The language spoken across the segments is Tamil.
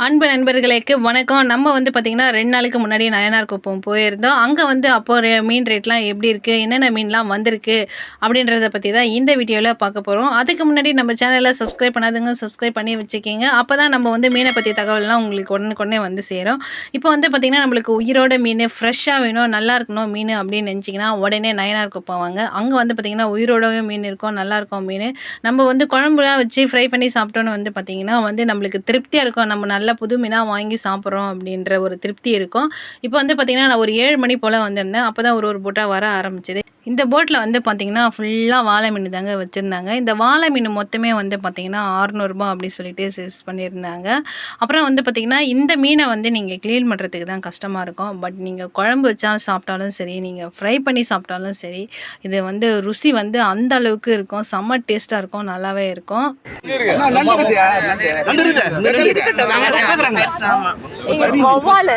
அன்பு நண்பர்களுக்கு வணக்கம். நம்ம வந்து பார்த்திங்கன்னா ரெண்டு நாளுக்கு முன்னாடி நயனார் குப்பம் போயிருந்தோம். அங்கே வந்து அப்போ ரே- மீன் ரேட்லாம் எப்படி இருக்குது என்னென்ன மீன்லாம் வந்திருக்கு? அப்படின்றத பற்றி தான் இந்த வீடியோவில் பார்க்க போகிறோம் அதுக்கு முன்னாடி நம்ம சேனலில் சப்ஸ்கிரைப் பண்ணாதுங்க சப்ஸ்கிரைப் பண்ணி வச்சுக்கிங்க. அப்போ தான் நம்ம வந்து மீனை பற்றி தகவல்லாம் உங்களுக்கு உடனுக்குடனே வந்து சேரும். இப்போ வந்து பார்த்திங்கன்னா நம்மளுக்கு உயிரோட மீன் ஃப்ரெஷ்ஷாக வேணும் நல்லா இருக்கணும் மீன் அப்படின்னு நினச்சிங்கன்னா உடனே நயனார் குப்பம் வாங்க. அங்கே வந்து பார்த்திங்கன்னா உயிரோடவே மீன் இருக்கும் நல்லா இருக்கும் மீன். நம்ம வந்து குழம்புலாம் வச்சு ஃப்ரை பண்ணி சாப்பிட்டோன்னு வந்து பார்த்திங்கன்னா வந்து நம்மளுக்கு திருப்தியாக இருக்கும். நம்ம நல்ல புது மீனாக வாங்கி சாப்பிட்றோம் அப்படின்ற ஒரு திருப்தி இருக்கும். இப்போ வந்து பார்த்திங்கன்னா நான் ஒரு ஏழு மணி போல் வந்திருந்தேன். அப்போ தான் ஒரு ஒரு போட்டால் வர ஆரம்பிச்சது. இந்த போட்டில் வந்து பார்த்திங்கன்னா ஃபுல்லாக வாழை மீன் தாங்க வச்சுருந்தாங்க. இந்த வாழை மீன் மொத்தமே வந்து பார்த்திங்கன்னா ஆறுநூறுபா அப்படி சொல்லிட்டு சேல்ஸ் பண்ணியிருந்தாங்க. அப்புறம் வந்து பார்த்திங்கன்னா இந்த மீனை வந்து நீங்கள் க்ளீன் பண்ணுறதுக்கு தான் கஷ்டமாக இருக்கும். பட் நீங்கள் குழம்பு வச்சா சாப்பிட்டாலும் சரி நீங்கள் ஃப்ரை பண்ணி சாப்பிட்டாலும் சரி இது வந்து ருசி வந்து அந்த அளவுக்கு இருக்கும். செம்ம டேஸ்ட்டாக இருக்கும். நல்லாவே இருக்கும். வௌவாலு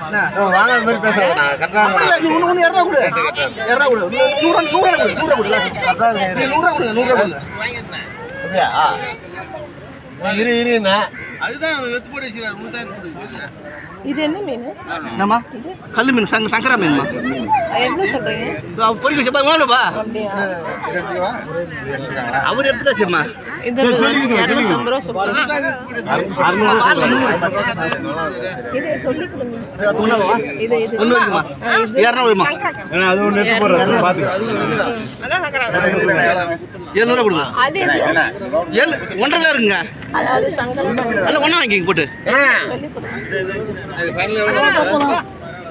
வாங்க மாதிரி பேச வேணாம் கரெக்டா அப்படி இல்லை, நீ ஒண்ணு ஒண்ணு இரநூறு கொடு. இரநூறு கொடு. நூறு நூறு கொடு நூறு கொடு. கரெக்டா இருக்கு நீ நூறு கொடுங்க நூறு கொடுங்க அப்படியா? நீ இரு இருண்ணா இது என்ன மீன்? என்னம்மா? கல் மீன் சங்க சங்கரா மீன்மா? பொறிக்க செப்பா வாங்கப்பா அவர் என்ன? ஏழு ஒன்றரை இருக்குங்க ஒன்றா வாங்கிங்க போட்டு.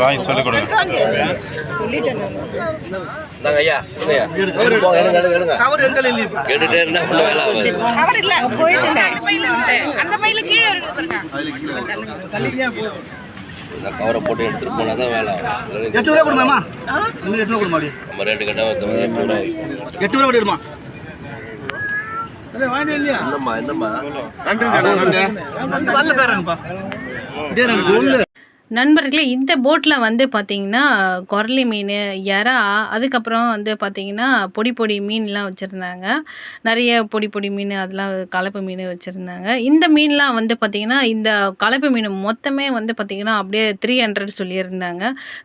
வாங்கி சொல்லிக் கொடுங்க. ஐயா ஐயா கேட்டுட்டே இருந்தா உள்ள வேலை ஆகாது. அவர் இல்ல போயிட்டேன் இந்த கவரை போட்டு எடுத்துட்டு போனா தான் வேலை எட்டு ரூபா கொடுமாமா எட்டு ரூபா கொடுமா அப்படியே நம்ம எட்டு ரூபா எட்டு ரூபா கொடுமா என்னம்மா என்னம்மா நன்றி வரல பேராங்கப்பா இதே ரெண்டு நண்பர்களே இந்த போட்டில் வந்து பார்த்திங்கன்னா குரலி மீன் எறா அதுக்கப்புறம் வந்து பார்த்திங்கன்னா பொடி பொடி மீன்லாம் வச்சுருந்தாங்க. நிறைய பொடி பொடி மீன் அதெல்லாம் கலப்பு மீன் வச்சுருந்தாங்க. இந்த மீன்லாம் வந்து பார்த்திங்கன்னா இந்த கலப்பு மீன் மொத்தமே வந்து பார்த்திங்கன்னா அப்படியே த்ரீ ஹண்ட்ரட் சொல்லியிருந்தாங்க.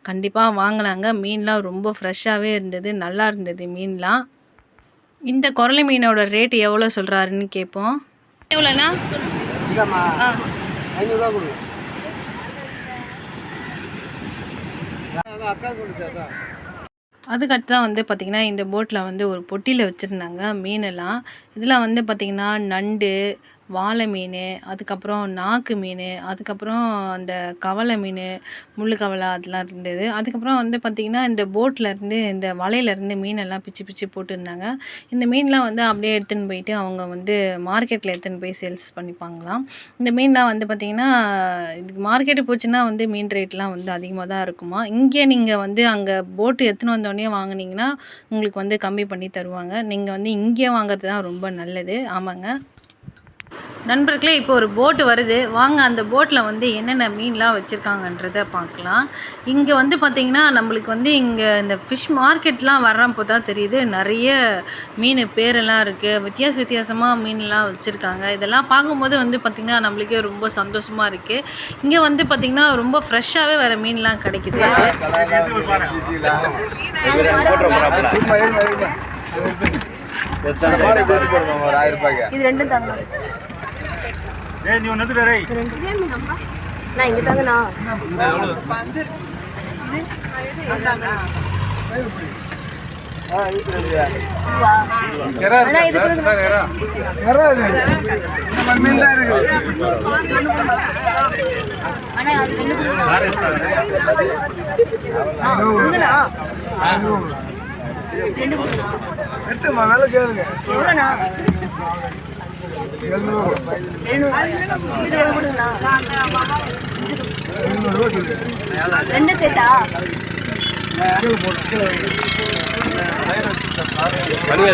கண்டிப்பாக வாங்கினாங்க மீன்லாம் ரொம்ப ஃப்ரெஷ்ஷாகவே இருந்தது நல்லா இருந்தது மீன்லாம். இந்த குரலி மீனோட ரேட் எவ்வளோ சொல்கிறாருன்னு கேட்போம். எவ்வளோண்ணா அதுக்கடுத்து தான் வந்து பார்த்திங்கன்னா இந்த போட்டில் வந்து ஒரு பொட்டியில் வச்சுருந்தாங்க மீனெல்லாம். இதில் வந்து பார்த்திங்கன்னா நண்டு வாழை மீன் அதுக்கப்புறம் நாக்கு மீன் அதுக்கப்புறம் அந்த கவலை மீன் முள் கவலை அதெல்லாம் இருந்தது. அதுக்கப்புறம் வந்து பார்த்திங்கன்னா இந்த போட்டில் இருந்து இந்த வலையிலேருந்து மீனெல்லாம் பிச்சு பிச்சு போட்டுருந்தாங்க. இந்த மீன்லாம் வந்து அப்படியே எடுத்துன்னு போயிட்டு அவங்க வந்து மார்க்கெட்டில் எடுத்துன்னு போய் சேல்ஸ் பண்ணிப்பாங்களாம். இந்த மீன்லாம் வந்து பார்த்திங்கன்னா இதுக்கு மார்க்கெட்டு போச்சுன்னா வந்து மீன் ரேட்லாம் வந்து அதிகமாக தான் இருக்குமா? இங்கே நீங்கள் வந்து அங்கே போட்டு எடுத்துன்னு வந்தோடனே வாங்குனீங்கன்னா உங்களுக்கு வந்து கம்மி பண்ணி தருவாங்க. நீங்கள் வந்து இங்கே வாங்குறது தான் ரொம்ப நல்லது. ஆமாங்க. நண்பர்களே இப்போ ஒரு போட்டு வருது. வாங்க அந்த போட்டில் வந்து என்னென்ன மீன்லாம் வச்சுருக்காங்கன்றத பார்க்கலாம். இங்கே வந்து பார்த்திங்கன்னா நம்மளுக்கு வந்து இங்கே இந்த ஃபிஷ் மார்க்கெட்லாம் வர்றப்போ தான் தெரியுது. நிறைய மீன் பேரெல்லாம் இருக்குது வித்தியாச வித்தியாசமாக மீன்லாம் வச்சுருக்காங்க. இதெல்லாம் பார்க்கும்போது வந்து பார்த்திங்கன்னா நம்மளுக்கே ரொம்ப சந்தோஷமாக இருக்குது இங்கே வந்து பார்த்திங்கன்னா ரொம்ப ஃப்ரெஷ்ஷாகவே வர மீன்லாம் கிடைக்குது. இது ரெண்டும் தாங்க. தாங்கண்ணா இது ரெண்டு நான் இங்கே தாங்கண்ணா. இதுவா? அண்ணா, இது எழுநூறு. இது எவ்வளோ ரெண்டு செட்டா அண்ணா,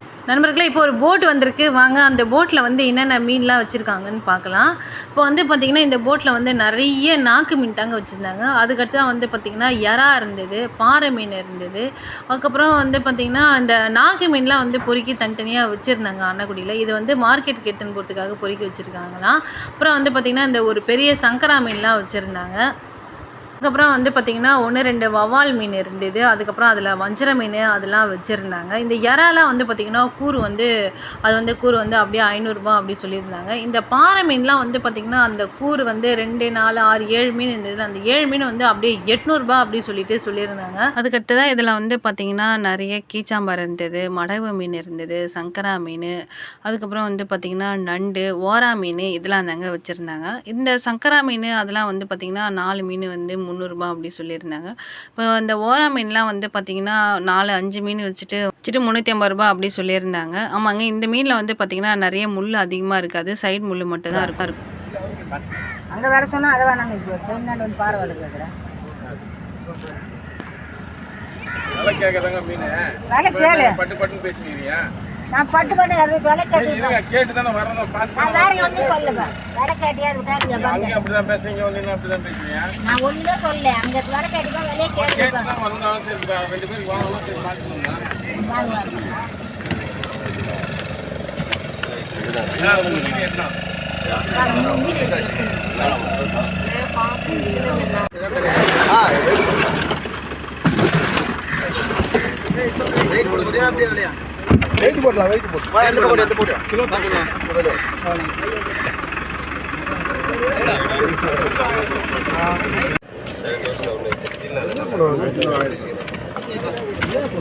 நண்பர்களே இப்போ ஒரு போட் வந்திருக்கு. வாங்க அந்த போட்டில் வந்து என்னென்ன மீன்லாம் வச்சுருக்காங்கன்னு பார்க்கலாம். இப்போ வந்து பார்த்திங்கன்னா இந்த போட்டில் வந்து நிறைய நாக்கு மீன் தாங்க வச்சுருந்தாங்க. அதுக்கடுத்து தான் வந்து பார்த்திங்கன்னா எறா இருந்தது பாறை மீன் இருந்தது. அதுக்கப்புறம் வந்து பார்த்திங்கன்னா இந்த நாக்கு மீன்லாம் வந்து பொறுக்கி தனித்தனியாக வச்சுருந்தாங்க அன்னக்குடியில். இது வந்து மார்க்கெட் கெட்டுன்னு போகிறதுக்காக பொறுக்கி வச்சுருக்காங்களாம். அப்புறம் வந்து பார்த்திங்கன்னா இந்த ஒரு பெரிய சங்கரா மீன்லாம் வச்சுருந்தாங்க. அதுக்கப்புறம் வந்து பார்த்திங்கன்னா ஒன்று ரெண்டு வவால் மீன் இருந்தது. அதுக்கப்புறம் அதில் வஞ்சர மீன் அதெல்லாம் வச்சுருந்தாங்க. இந்த இறாலாம் வந்து பார்த்திங்கன்னா கூறு வந்து அது வந்து கூறு வந்து அப்படியே ஐநூறுரூபா அப்படி சொல்லியிருந்தாங்க. இந்த பாறை மீன்லாம் வந்து பார்த்திங்கன்னா அந்த கூறு வந்து ரெண்டு நாலு ஆறு ஏழு மீன் இருந்தது. அந்த ஏழு மீன் வந்து அப்படியே எட்நூறுபா அப்படி சொல்லிட்டு சொல்லியிருந்தாங்க. அதுக்கடுத்து தான் இதில் வந்து பார்த்திங்கன்னா நிறைய கீச்சாம்பார் இருந்தது மடவு மீன் இருந்தது சங்கரா மீன் அதுக்கப்புறம் வந்து பார்த்திங்கன்னா நண்டு ஓரா மீன் இதெல்லாம் தாங்க வச்சுருந்தாங்க. இந்த சங்கரா மீன் அதெல்லாம் வந்து பார்த்திங்கன்னா நாலு மீன் வந்து முந்நூறுரூபா அப்படி சொல்லியிருந்தாங்க. இப்போ இந்த ஓரா மீன்லாம் வந்து பார்த்திங்கன்னா நாலு அஞ்சு மீன் வச்சுட்டு வச்சுட்டு முந்நூற்றி ஐம்பது ரூபா அப்படி சொல்லியிருந்தாங்க. ஆமாங்க இந்த மீனில் வந்து பார்த்திங்கன்னா நிறைய முள் அதிகமாக இருக்காது. சைடு முள் மட்டும் தான் இருக்கும். இருக்கும் அங்க வர சொன்னா அதை வேணாங்க இப்போ வந்து பாறை வேலை கேட்குறேன் நல்லா கேட்கறதாங்க மீன். வேலை கேளு. பட்டு பட்டுன்னு பேசுவீங்க நான் பட்டு பட்டு அது வேலை கேட்டு தானே வரணும். நான் வேற ஒன்றும் சொல்லல. வேலை கேட்டியா ஒன்றும் பேசுவீங்க நான் ஒன்றும் சொல்லல. அங்க வேலை கேட்டுப்பா வெளியே கேட்டு தான் வந்தாலும் சரி ரெண்டு பேரும் வாங்கலாம் சரி அப்படியே. வெயிட் போடலாம் வெயிட் போடு வா எடுத்து போடு எடுத்து போடு. கிலோ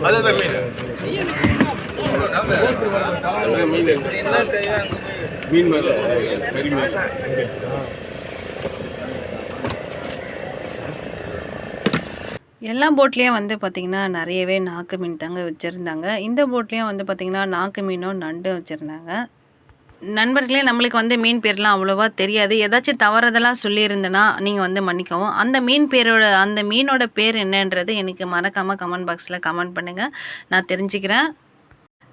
அதுதான் மீன் மீன் மீன் மேல மீன் எல்லா போட்லேயும் வந்து பார்த்திங்கன்னா நிறையவே நாக்கு மீன் தாங்க வச்சுருந்தாங்க. இந்த போட்லேயும் வந்து பார்த்திங்கன்னா நாக்கு மீனும் நண்டும் வச்சுருந்தாங்க. நண்பர்களே நம்மளுக்கு வந்து மீன் பேர்லாம் அவ்வளோவா தெரியாது. ஏதாச்சும் தவறுதெல்லாம் சொல்லியிருந்தேன்னா நீங்கள் வந்து மன்னிக்கவும். அந்த மீன் பேரோட அந்த மீனோட பேர் என்னன்றது எனக்கு மறக்காமல் கமெண்ட் பாக்ஸில் கமெண்ட் பண்ணுங்கள் நான் தெரிஞ்சுக்கிறேன்.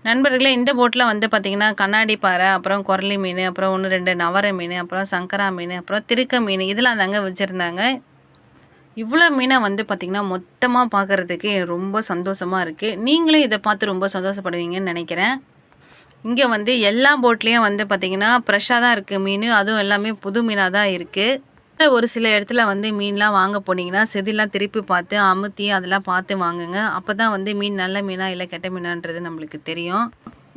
நண்பர்களே இந்த போட்டில் வந்து பார்த்திங்கன்னா கண்ணாடி பாறை அப்புறம் குரலி மீன் அப்புறம் ஒன்று ரெண்டு நவர மீன் அப்புறம் சங்கரா மீன் அப்புறம் திருக்க மீன் இதெல்லாம் தாங்க வச்சுருந்தாங்க. இவ்வளோ மீனை வந்து பார்த்திங்கன்னா மொத்தமாக பார்க்குறதுக்கு ரொம்ப சந்தோஷமாக இருக்குது நீங்களும் இதை பார்த்து ரொம்ப சந்தோஷப்படுவீங்கன்னு நினைக்கிறேன். இங்கே வந்து எல்லா போட்லேயும் வந்து பார்த்திங்கன்னா ஃப்ரெஷ்ஷாக தான் இருக்குது மீன். அதுவும் எல்லாமே புது மீனாக தான் இருக்குது ஒரு சில இடத்துல வந்து மீன்லாம் வாங்க போனீங்கன்னா செதிலாம் திருப்பி பார்த்து அமுத்தி அதெல்லாம் பார்த்து வாங்குங்க. அப்போ தான் வந்து மீன் நல்ல மீனா இல்லை கெட்ட மீனான்றது நம்மளுக்கு தெரியும்.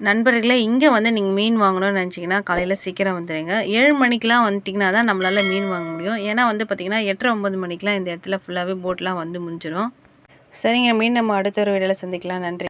நண்பர்களே இங்கே வந்து நீங்கள் மீன் வாங்கணும்னு நினச்சிங்கன்னா காலையில் சீக்கிரம் வந்துடுங்க ஏழு மணிக்கெலாம் வந்துட்டிங்கன்னா தான் நம்மளால் மீன் வாங்க முடியும். ஏன்னா வந்து பார்த்திங்கன்னா எட்டரை ஒம்பது மணிக்கெலாம் இந்த இடத்துல ஃபுல்லாகவே போட்லாம் வந்து முடிஞ்சிடும் சரிங்க மீன் நம்ம அடுத்த ஒரு வீடியோவில் சந்திக்கலாம். நன்றி.